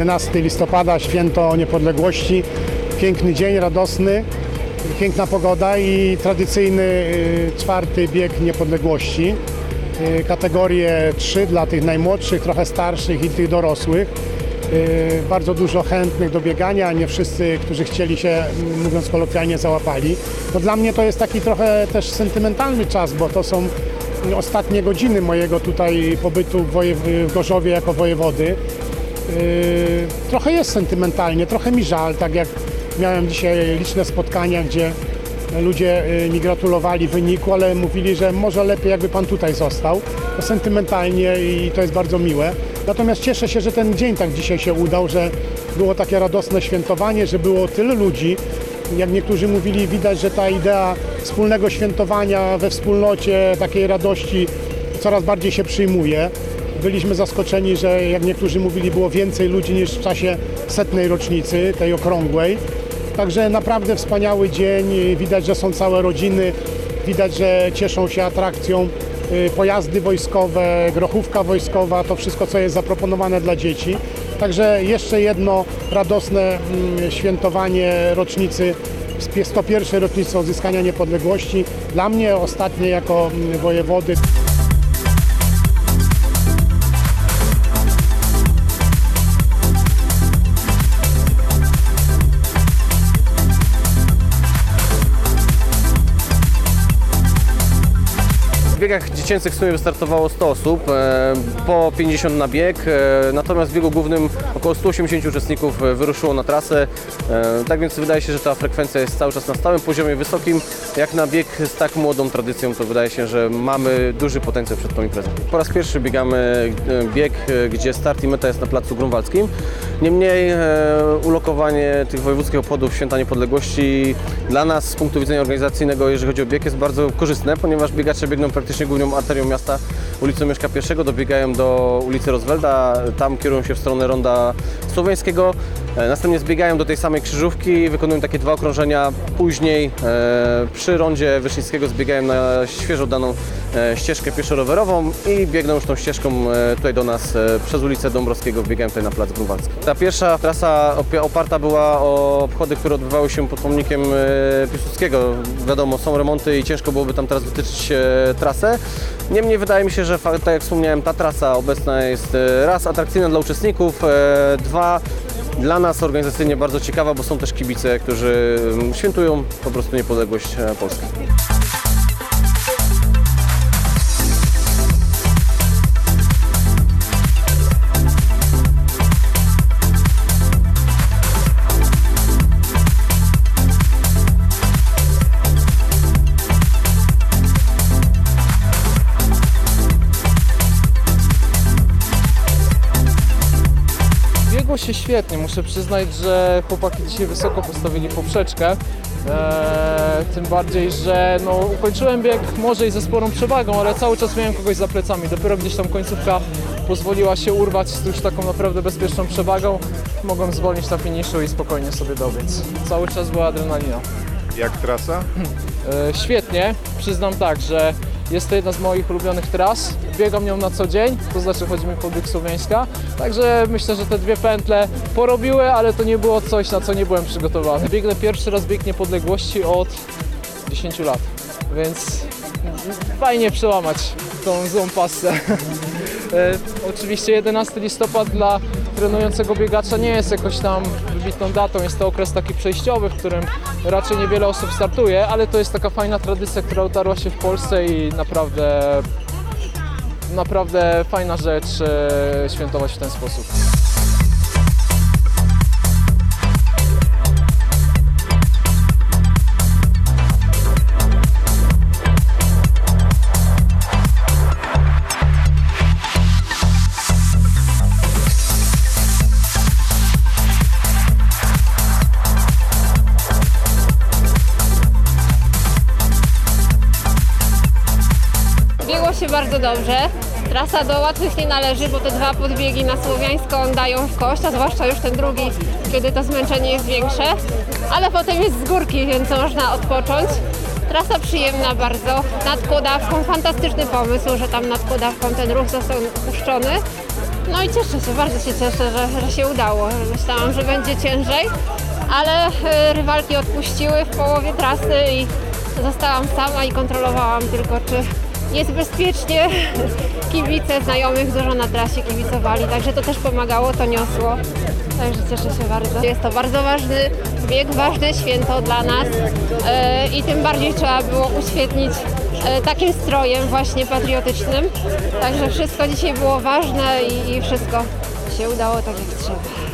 11 listopada, święto niepodległości. Piękny dzień, radosny, piękna pogoda i tradycyjny y, czwarty bieg niepodległości. Y, Kategorie 3 dla tych najmłodszych, trochę starszych i tych dorosłych. Y, Bardzo dużo chętnych do biegania, nie wszyscy, którzy chcieli się, m, mówiąc kolokwialnie, załapali. No dla mnie to jest taki trochę też sentymentalny czas, bo to są ostatnie godziny mojego tutaj pobytu w Gorzowie jako wojewody. Yy, trochę jest sentymentalnie, trochę mi żal, tak jak miałem dzisiaj liczne spotkania, gdzie ludzie yy, mi gratulowali wyniku, ale mówili, że może lepiej jakby pan tutaj został. To sentymentalnie i to jest bardzo miłe. Natomiast cieszę się, że ten dzień tak dzisiaj się udał, że było takie radosne świętowanie, że było tyle ludzi. Jak niektórzy mówili, widać, że ta idea wspólnego świętowania we wspólnocie, takiej radości coraz bardziej się przyjmuje. Byliśmy zaskoczeni, że jak niektórzy mówili, było więcej ludzi niż w czasie setnej rocznicy, tej okrągłej. Także naprawdę wspaniały dzień. Widać, że są całe rodziny. Widać, że cieszą się atrakcją. y, Pojazdy wojskowe, grochówka wojskowa, to wszystko, co jest zaproponowane dla dzieci. Także jeszcze jedno radosne mm, świętowanie rocznicy 101 rocznicy odzyskania niepodległości. Dla mnie ostatnie jako mm, wojewody. Biegach dziecięcych w sumie wystartowało 100 osób, e, po 50 na bieg, e, natomiast w biegu głównym około 180 uczestników e, wyruszyło na trasę. Tak więc wydaje się, że ta frekwencja jest cały czas na stałym poziomie wysokim. Jak na bieg z tak młodą tradycją, to wydaje się, że mamy duży potencjał przed tą imprezą. Po raz pierwszy biegamy bieg, gdzie start i meta jest na Placu Grunwaldzkim. Niemniej e, ulokowanie tych wojewódzkich obchodów Święta Niepodległości dla nas z punktu widzenia organizacyjnego, jeżeli chodzi o bieg, jest bardzo korzystne, ponieważ biegacze biegną praktycznie główną arterią miasta, ulicą Mieszka I, dobiegają do ulicy Rozwelda, tam kierują się w stronę Ronda Słoweńskiego, e, następnie zbiegają do tej samej krzyżówki, wykonują takie dwa okrążenia, później e, przy rondzie Wyszyńskiego zbiegają na świeżo daną e, ścieżkę pieszo-rowerową i biegną już tą ścieżką e, tutaj do nas e, przez ulicę Dąbrowskiego, biegają tutaj na Plac Grunwaldzki. Ta pierwsza trasa oparta była o obchody, które odbywały się pod pomnikiem e, Piłsudskiego. Wiadomo, są remonty i ciężko byłoby tam teraz wytyczyć e, trasę. Niemniej wydaje mi się, że tak jak wspomniałem, ta trasa obecna jest e, raz atrakcyjna dla uczestników, e, dwa dla nas organizacyjnie bardzo ciekawa, bo są też kibice, którzy świętują po prostu niepodległość e, Polski. Biegło się świetnie, muszę przyznać, że chłopaki dzisiaj wysoko postawili poprzeczkę. Eee, tym bardziej, że no, ukończyłem bieg może i ze sporą przewagą, ale cały czas miałem kogoś za plecami. Dopiero gdzieś tam końcówka pozwoliła się urwać z już taką naprawdę bezpieczną przewagą. Mogłem zwolnić na finiszu i spokojnie sobie dobiec. Cały czas była adrenalina. Jak trasa? E, świetnie. Przyznam tak, że jest to jedna z moich ulubionych tras. Biegam nią na co dzień, to znaczy chodzi mi po bieg Słowiańska. Także myślę, że te dwie pętle porobiły, ale to nie było coś, na co nie byłem przygotowany. Biegnę pierwszy raz bieg niepodległości od 10 lat, więc fajnie przełamać tą złą pasę. E, Oczywiście 11 listopad dla trenującego biegacza nie jest jakoś tam wybitną datą. Jest to okres taki przejściowy, w którym raczej niewiele osób startuje, ale to jest taka fajna tradycja, która utarła się w Polsce i naprawdę, naprawdę fajna rzecz e, świętować w ten sposób. Biegło się bardzo dobrze. Trasa do łatwych nie należy, bo te dwa podbiegi na Słowiańską dają w kość, a zwłaszcza już ten drugi, kiedy to zmęczenie jest większe. Ale potem jest z górki, więc można odpocząć. Trasa przyjemna bardzo, nad Kłodawką. Fantastyczny pomysł, że tam nad Kłodawką ten ruch został puszczony. No i cieszę się, bardzo się cieszę, że, że się udało. Myślałam, że będzie ciężej, ale e, rywalki odpuściły w połowie trasy i zostałam sama i kontrolowałam tylko, czy jest bezpiecznie. Kibice znajomych dużo na trasie kibicowali, także to też pomagało, to niosło. Także cieszę się bardzo. Jest to bardzo ważny bieg, ważne święto dla nas e, i tym bardziej trzeba było uświetnić e, takim strojem właśnie patriotycznym. Także wszystko dzisiaj było ważne i, i wszystko się udało tak jak trzeba.